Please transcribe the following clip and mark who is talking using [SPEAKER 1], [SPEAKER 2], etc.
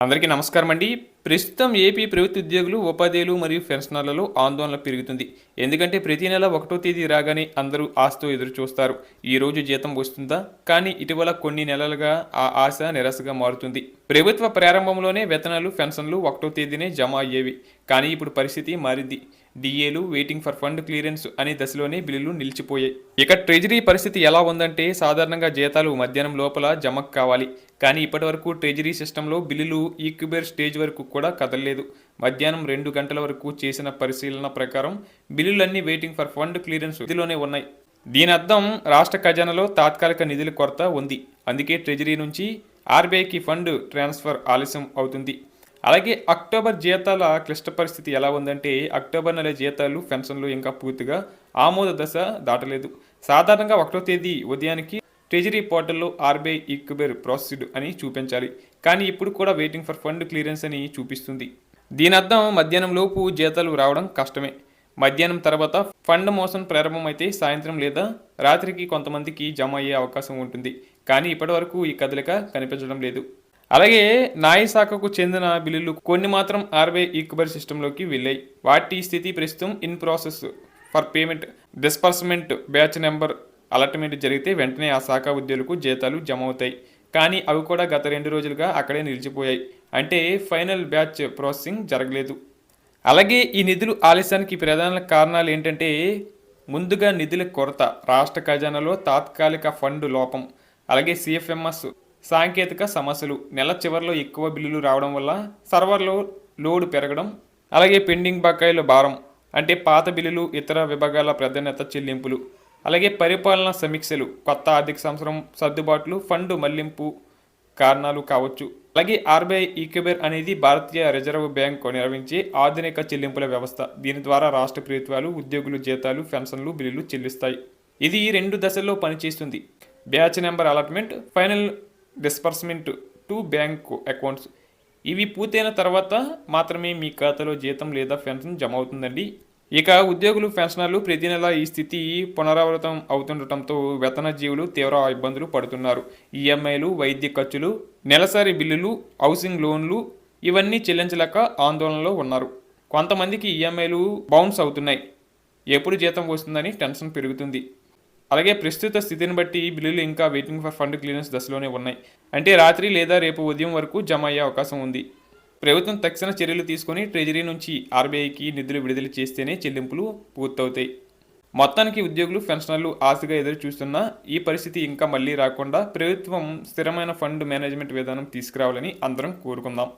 [SPEAKER 1] అందరికీ నమస్కారం అండి ప్రస్తుతం ఏపీ ప్రభుత్వ ఉద్యోగులు ఉపాధ్యాయులు మరియు పెన్షనర్లలో ఆందోళన పెరుగుతుంది. ఎందుకంటే ప్రతి నెల ఒకటో తేదీ రాగానే అందరూ ఆశతో ఎదురు చూస్తారు. ఈ రోజు జీతం వస్తుందా? కానీ ఇటీవల కొన్ని నెలలుగా ఆ ఆశ నిరాశగా మారుతుంది. ప్రభుత్వ ప్రారంభంలోనే వేతనాలు పెన్షన్లు ఒకటో తేదీనే జమ అయ్యేవి. కానీ ఇప్పుడు పరిస్థితి మారింది. డిఏలు వెయిటింగ్ ఫర్ ఫండ్ క్లియరెన్స్ అనే దశలోనే బిల్లులు నిలిచిపోయాయి. ఇక ట్రెజరీ పరిస్థితి ఎలా ఉందంటే సాధారణంగా జీతాలు మధ్యాహ్నం లోపల జమ కావాలి. కానీ ఇప్పటివరకు ట్రెజరీ సిస్టంలో బిల్లులు ఈక్యుబేర్ స్టేజ్ వరకు కూడా కదలలేదు. మధ్యాహ్నం రెండు గంటల వరకు చేసిన పరిశీలన ప్రకారం బిల్లులన్నీ వెయిటింగ్ ఫర్ ఫండ్ క్లియరెన్స్ ఇదిలోనే ఉన్నాయి. దీని అర్థం రాష్ట్ర ఖజానాలో తాత్కాలిక నిధుల కొరత ఉంది. అందుకే ట్రెజరీ నుంచి ఆర్బీఐకి ఫండ్ ట్రాన్స్ఫర్ ఆలస్యం అవుతుంది. అలాగే అక్టోబర్ జీతాల క్లిష్ట పరిస్థితి ఎలా ఉందంటే అక్టోబర్ నెల జీతాలు పెన్షన్లు ఇంకా పూర్తిగా ఆమోద దశ దాటలేదు. సాధారణంగా ఒకటో తేదీ ఉదయానికి ట్రెజరీ పోర్టల్లో ఆర్బీఐ ఈక్యుబేర్ ప్రాసెస్డ్ అని చూపించాలి. కానీ ఇప్పుడు కూడా వెయిటింగ్ ఫర్ ఫండ్ క్లియరెన్స్ అని చూపిస్తుంది. దీని అర్థం మధ్యాహ్నం లోపు జీతాలు రావడం కష్టమే. మధ్యాహ్నం తర్వాత ఫండ్ మోసం ప్రారంభమైతే సాయంత్రం లేదా రాత్రికి కొంతమందికి జమ అయ్యే అవకాశం ఉంటుంది. కానీ ఇప్పటివరకు ఈ కదలిక కనిపించడం లేదు. అలాగే న్యాయ శాఖకు చెందిన బిల్లులు కొన్ని మాత్రం ఆర్బీఐ ఈక్బర్ సిస్టంలోకి వెళ్ళాయి. వాటి స్థితి ప్రస్తుతం in process for payment disbursement batch number allotment జరిగితే వెంటనే ఆ శాఖ ఉద్యోగులకు జీతాలు జమ అవుతాయి. కానీ అవి కూడా గత రెండు రోజులుగా అక్కడే నిలిచిపోయాయి. అంటే ఫైనల్ బ్యాచ్ ప్రాసెసింగ్ జరగలేదు. అలాగే ఈ నిధులు ఆలస్యానికి ప్రధాన కారణాలు ఏంటంటే ముందుగా నిధుల కొరత రాష్ట్ర ఖజానాలో తాత్కాలిక ఫండ్ లోపం అలాగే సిఎఫ్ఎంఎస్ సాంకేతిక సమస్యలు. నెల చివరిలో ఎక్కువ బిల్లులు రావడం వల్ల సర్వర్లో లోడ్ పెరగడం అలాగే పెండింగ్ బకాయిల భారం అంటే పాత బిల్లులు ఇతర విభాగాల ప్రాధాన్యత చెల్లింపులు అలాగే పరిపాలన సమీక్షలు కొత్త ఆర్థిక సంవత్సరం సర్దుబాట్లు ఫండ్ మళ్ళింపు కారణాలు కావచ్చు. అలాగే ఆర్బీఐ ఈక్యుబేర్ అనేది భారతీయ రిజర్వ్ బ్యాంక్ నిర్వహించే ఆధునిక చెల్లింపుల వ్యవస్థ. దీని ద్వారా రాష్ట్ర ప్రభుత్వాలు ఉద్యోగులు జీతాలు పెన్షన్లు బిల్లులు చెల్లిస్తాయి. ఇది రెండు దశల్లో పనిచేస్తుంది. Batch number allotment final disbursement to bank accounts. ఇవి పూర్తయిన తర్వాత మాత్రమే మీ ఖాతాలో జీతం లేదా పెన్షన్ జమ అవుతుందండి. ఇక ఉద్యోగులు పెన్షనర్లు ప్రతి నెల ఈ స్థితి పునరావృతం అవుతుండటంతో వేతన జీవులు తీవ్ర ఇబ్బందులు పడుతున్నారు. ఈఎంఐలు వైద్య ఖర్చులు నెలసరి బిల్లులు హౌసింగ్ లోన్లు ఇవన్నీ చెల్లించలేక ఆందోళనలో ఉన్నారు. కొంతమందికి ఈఎంఐలు బౌన్స్ అవుతున్నాయి. ఎప్పుడు జీతం వస్తుందని టెన్షన్ పెరుగుతుంది. అలాగే ప్రస్తుత స్థితిని బట్టి బిల్లులు ఇంకా వెయిటింగ్ ఫర్ ఫండ్ క్లియరెన్స్ దశలోనే ఉన్నాయి. అంటే రాత్రి లేదా రేపు ఉదయం వరకు జమ అయ్యే అవకాశం ఉంది. ప్రభుత్వం తక్షణ చర్యలు తీసుకొని ట్రెజరీ నుంచి ఆర్బీఐకి నిధులు విడుదల చేస్తేనే చెల్లింపులు పూర్తవుతాయి. మొత్తానికి ఉద్యోగులు పెన్షనర్లు ఆశగా ఎదురు చూస్తున్నా ఈ పరిస్థితి ఇంకా మళ్ళీ రాకుండా ప్రభుత్వం స్థిరమైన ఫండ్ మేనేజ్మెంట్ విధానం తీసుకురావాలని అందరం కోరుకుందాం.